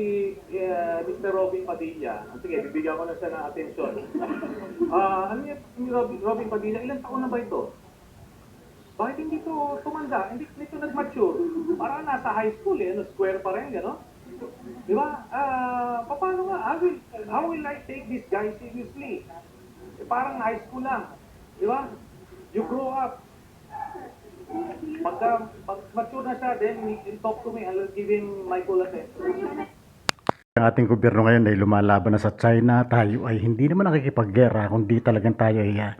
si uh, Mr. Robin Padilla. Ah, Sige, bibigyan ko na siya ng atensyon. Ah, ano yan, si Robin, Robin Padilla, ilang taon na ba ito? Bakit hindi to tumanda? Hindi nito nag-mature. Parang nasa high school eh, ano, square pa rin, gano'n? Di ba? Ah, paano nga? How will, how will I take this guy seriously? Eh, parang high school lang. Di ba? You grow up. Pagka pag mature na siya, then he can talk to me. I'll give him my full attention. Ang ating gobyerno ngayon ay lumalaban na sa China. Tayo ay hindi naman nakikipaggera, kundi talagang tayo ay uh,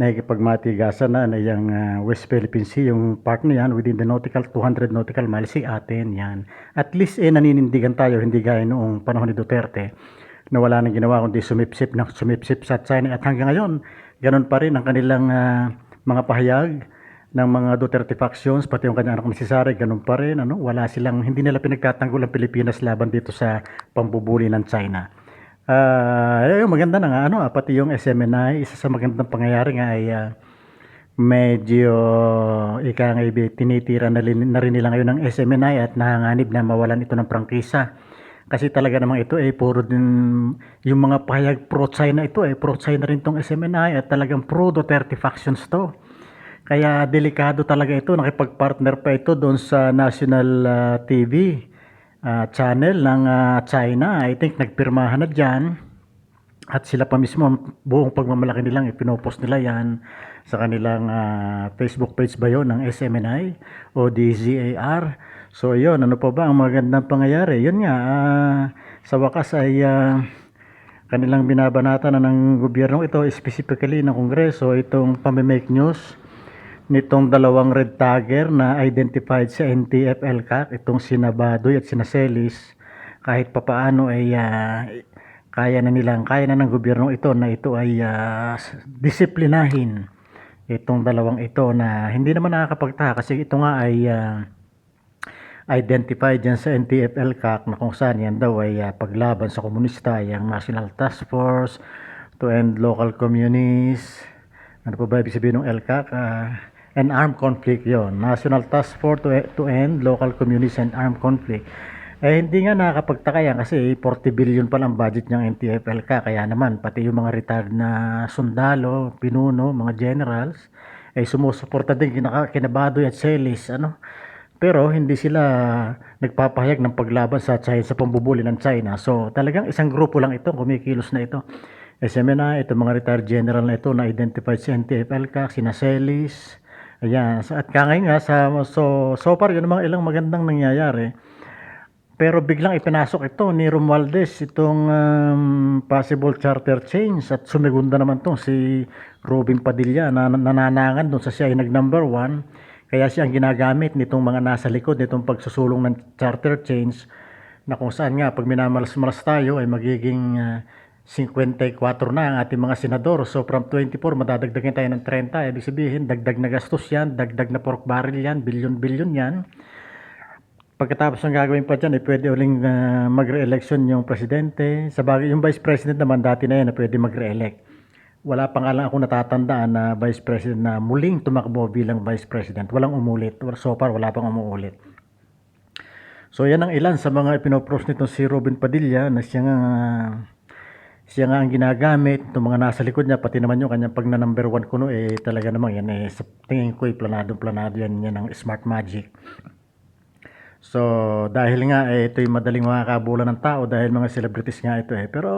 nakikipagmatigasan na na yung ah, West Philippine Sea, yung part na yan within the nautical 200 nautical miles si atin yan. At least eh naninindigan tayo, hindi gaya noong panahon ni Duterte na wala nang ginawa kundi sumipsip ng sumipsip sa China at hanggang ngayon ganun pa rin ang kanilang ah, mga pahayag ng mga Duterte factions pati yung kanyang anak na si Sara ganun pa rin ano? Wala silang hindi nila pinagtatanggol ang Pilipinas laban dito sa pambubuli ng China. Ah, eh, maganda na nga ano? Ah, pati yung SMNI isa sa magandang pangyayari nga ay ah, medyo ika nga tinitira na, rin- na rin nila ngayon ng SMNI at nahanganib na mawalan ito ng prangkisa. Kasi talaga namang ito eh puro din yung mga pahayag pro China ito eh pro China rin tong SMNI at talagang pro Duterte factions to kaya delikado talaga ito nakipag-partner pa ito doon sa national ah, TV ah, channel ng ah, China I think nagpirmahan na dyan at sila pa mismo, buong pagmamalaki nilang ipinopost nila yan sa kanilang ah, Facebook page ba yun ng SMNI o DZAR. So yun, ano pa ba ang magandang pangyayari? Yun nga, ah, sa wakas ay ah, kanilang binabanata na ng gobyerno ito, specifically ng Kongreso, itong pamimake news nitong dalawang red tagger na identified sa NTF-LCAC, itong sina Badoy at sina Celis, kahit papaano ay ah, kaya na nilang, kaya na ng gobyerno ito na ito ay ah, disiplinahin itong dalawang ito na hindi naman nakakapagtaka kasi ito nga ay ah, identified dyan sa NTF-LCAC na kung saan yan daw ay ah, paglaban sa komunista, yung National Task Force to End Local Communities, ano pa ba ibig sabihin ng LCAC? Ah, and Armed Conflict yon National Task Force to, to End Local Communities and Armed Conflict. Eh hindi nga nakakapagtaka yan kasi 40 billion pa lang budget ng NTF-LCAC kaya naman pati yung mga retired na sundalo, pinuno, mga generals ay sumusuporta din kinaka, kinabado at Celis ano pero hindi sila nagpapahayag ng paglaban sa China sa pambubuli ng China. So talagang isang grupo lang ito, kumikilos na ito. SMNA, ito mga retired general na ito na identified sa NTF-LCAC, sina Celis. Ayan, So, at kangay nga sa so so far yun mga ilang magandang nangyayari. Pero biglang ipinasok ito ni Romualdez itong um, possible charter change at sumigunda naman tong si Robin Padilla na na- nananangan doon sa siya ay nag number one. Kaya siya ang ginagamit nitong mga nasa likod nitong pagsusulong ng charter change na kung saan nga pag minamalas-malas tayo ay magiging ah, 54 na ang ating mga senador. So from 24 madadagdagan tayo ng 30. Ibig sabihin dagdag na gastos yan, dagdag na pork barrel yan, bilyon-bilyon yan. Pagkatapos ng gagawin pa dyan, eh, pwede uling ah, magre-election yung presidente. Sa bagay, yung vice president naman dati na yan na pwede magre-elect. Wala pa nga lang ako natatandaan na vice president na muling tumakbo bilang vice president. Walang umulit. So far, wala pang umuulit. So yan ang ilan sa mga ipinopros nito si Robin Padilla na siya nga siya nga ang ginagamit. Itong mga nasa likod niya pati naman yung kanyang pag number one kuno eh talaga namang yan eh sa tingin ko eh planado planado yan yan ng smart magic. So, dahil nga eh, ito yung madaling makakabulan ng tao dahil mga celebrities nga ito eh. Pero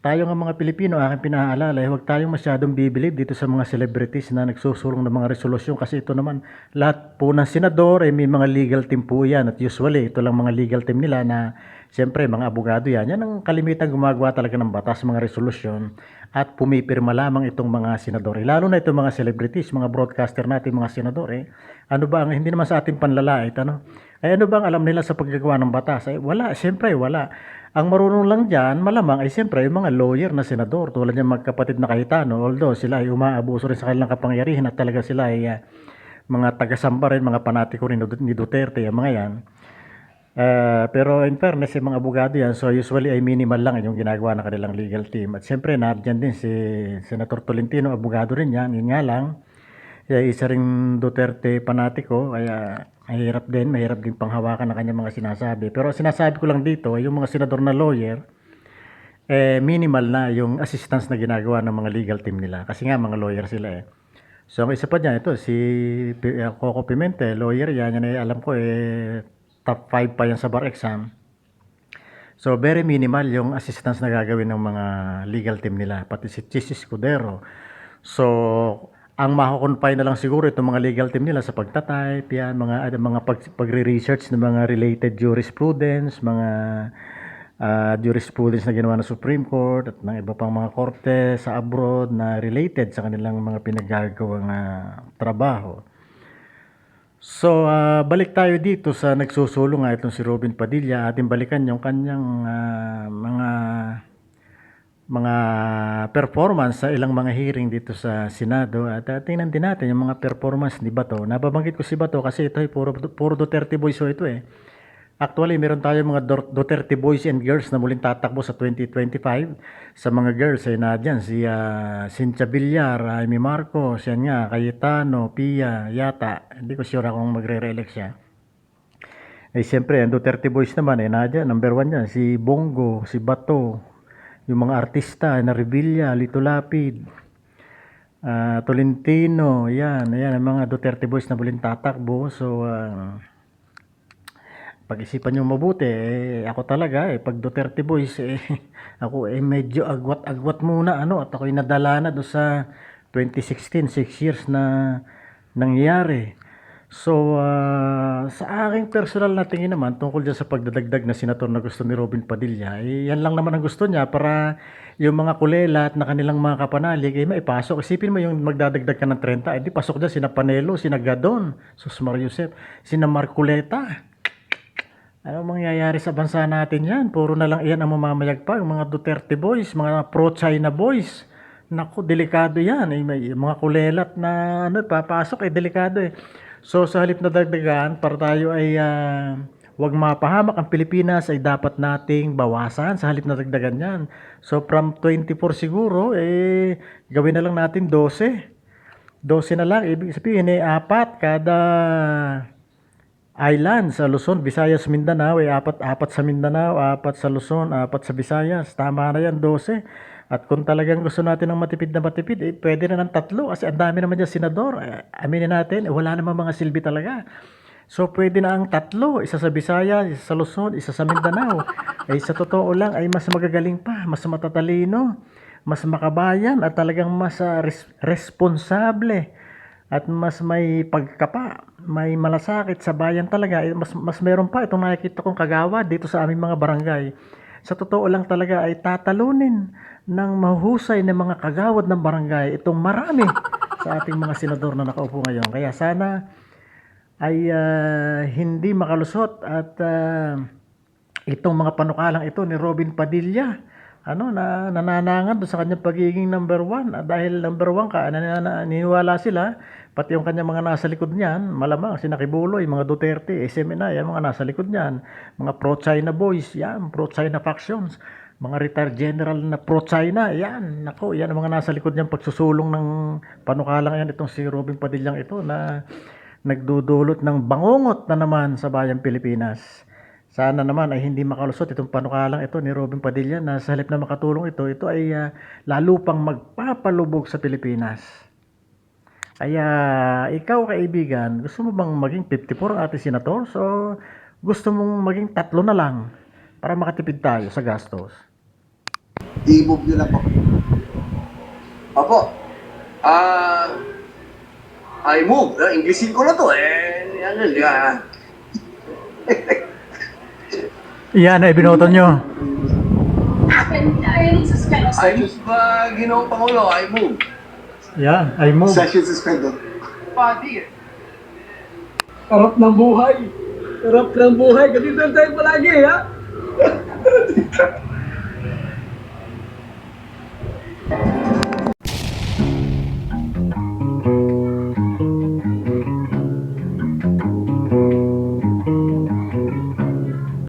tayo nga mga Pilipino, aking pinaalala, eh, huwag tayong masyadong bibilib dito sa mga celebrities na nagsusulong ng mga resolusyon kasi ito naman, lahat po ng senador, eh, may mga legal team po yan. At usually, ito lang mga legal team nila na siyempre, mga abogado yan, yan ang kalimitan gumagawa talaga ng batas, mga resolusyon at pumipirma lamang itong mga senador. Eh, Lalo na itong mga celebrities, mga broadcaster natin, mga senador, eh, ano ba ang, hindi naman sa ating panlalait, ano? Ay ano bang alam nila sa paggagawa ng batas? Ay wala, siyempre wala. Ang marunong lang dyan, malamang ay siyempre yung mga lawyer na senador, tulad ng magkapatid na Cayetano, although sila ay umaabuso rin sa kanilang kapangyarihan at talaga sila ay ah, mga tagasamba rin, mga panatiko rin ni Duterte, yung mga yan. Ah, pero in fairness, yung mga abogado yan, so usually ay minimal lang yung ginagawa ng kanilang legal team. At siyempre, nandyan din si Senator Tolentino, abogado rin yan, yun nga lang, eh, isa ring Duterte panatiko, kaya mahirap din, mahirap din panghawakan ang kanyang mga sinasabi. Pero sinasabi ko lang dito, yung mga senador na lawyer, eh, minimal na yung assistance na ginagawa ng mga legal team nila. Kasi nga, mga lawyer sila eh. So, ang isa pa dyan, ito, si uh, Coco Pimente, lawyer yan, yan eh, alam ko eh, top 5 pa yan sa bar exam. So, very minimal yung assistance na gagawin ng mga legal team nila, pati si Chis Escudero. So, ang makukonfine na lang siguro itong mga legal team nila sa pagtatype, yan, mga, ano, mga pag, pagre-research ng mga related jurisprudence, mga ah, jurisprudence na ginawa ng Supreme Court at ng iba pang mga korte sa abroad na related sa kanilang mga pinagagawang ah, trabaho. So, ah, balik tayo dito sa nagsusulong nga itong si Robin Padilla. Ating balikan yung kanyang ah, mga mga performance sa ilang mga hearing dito sa Senado at uh, tingnan din natin yung mga performance ni Bato. Nababanggit ko si Bato kasi ito ay puro, puro Duterte boys ho ito eh. Actually, meron tayo mga Duterte boys and girls na muling tatakbo sa 2025. Sa mga girls ay na dyan si ah, Cynthia Villar, Amy Marcos, yan nga, Cayetano, Pia, Yata. Hindi ko sure kung magre-reelect siya. Eh siyempre, ang Duterte boys naman eh, nadyan, number one yan, si Bongo, si Bato, yung mga artista, na Revilla, Lito Lapid, ah, Tolentino, yan, yan, ang mga Duterte boys na muling tatakbo. So, ah, pag-isipan nyo mabuti, eh, ako talaga, eh, pag Duterte boys, eh, ako eh, medyo agwat-agwat muna, ano, at ako'y nadala na doon sa 2016, 6 years na nangyari. So, ah, sa aking personal na tingin naman, tungkol dyan sa pagdadagdag na senator na gusto ni Robin Padilla, eh, yan lang naman ang gusto niya para yung mga kulelat na kanilang mga kapanalig, eh, maipasok. Isipin mo yung magdadagdag ka ng 30, eh, di pasok dyan sina Panelo, sina Gadon, Sus Mariusep, sina Marculeta. Ano mangyayari sa bansa natin yan? Puro na lang iyan ang mamamayagpag. Mga Duterte boys, mga pro-China boys. Naku, delikado yan. Eh, may mga kulelat na ano, papasok, eh, delikado eh. So, sa halip na dagdagan, para tayo ay ah, wag mapahamak ang Pilipinas, ay dapat nating bawasan sa halip na dagdagan yan. So, from 24 siguro, eh, gawin na lang natin 12. 12 na lang, ibig sabihin eh, apat kada island sa Luzon, Visayas, Mindanao, eh, apat, apat sa Mindanao, apat sa Luzon, apat sa Visayas. Tama na yan, 12. At kung talagang gusto natin ng matipid na matipid, eh, pwede na ng tatlo kasi ang dami naman dyan senador. Eh, aminin natin, eh, wala naman mga silbi talaga. So, pwede na ang tatlo, isa sa Visayas, isa sa Luzon, isa sa Mindanao. Eh, sa totoo lang, ay mas magagaling pa, mas matatalino, mas makabayan, at talagang mas ah, res- responsable at mas may pagkapa, may malasakit sa bayan talaga. Eh, Mas, mas meron pa itong nakikita kong kagawa dito sa aming mga barangay. Sa totoo lang talaga ay tatalunin ng mahusay na mga kagawad ng barangay itong marami sa ating mga senador na nakaupo ngayon. Kaya sana ay ah, hindi makalusot at ah, itong mga panukalang ito ni Robin Padilla ano na nananangan doon sa kanyang pagiging number one Ah, dahil number one ka nanana- naniniwala sila pati yung kanyang mga nasa likod niyan malamang si Nakibuloy mga Duterte SMNI yan mga nasa likod niyan mga pro-China boys yan pro-China factions mga retired general na pro-China yan nako yan ang mga nasa likod niyang pagsusulong ng panukalang yan itong si Robin Padillang ito na nagdudulot ng bangungot na naman sa bayang Pilipinas. Sana naman ay hindi makalusot itong panukalang ito ni Robin Padilla na sa halip na makatulong ito, ito ay ah, lalo pang magpapalubog sa Pilipinas. Kaya ikaw kaibigan, gusto mo bang maging 54 ang ating senator? So gusto mong maging tatlo na lang para makatipid tayo sa gastos. I-move nyo lang po. Opo. Ah, I move. Uh, Englishin ko na to. Eh, ano, ba? Yan ay binoto nyo. I move, uh, Ginoong Pangulo, I move. Yan, ay move. Session suspended. Pati. Sarap ng buhay. Sarap ng buhay. Ganito lang tayo palagi, ha?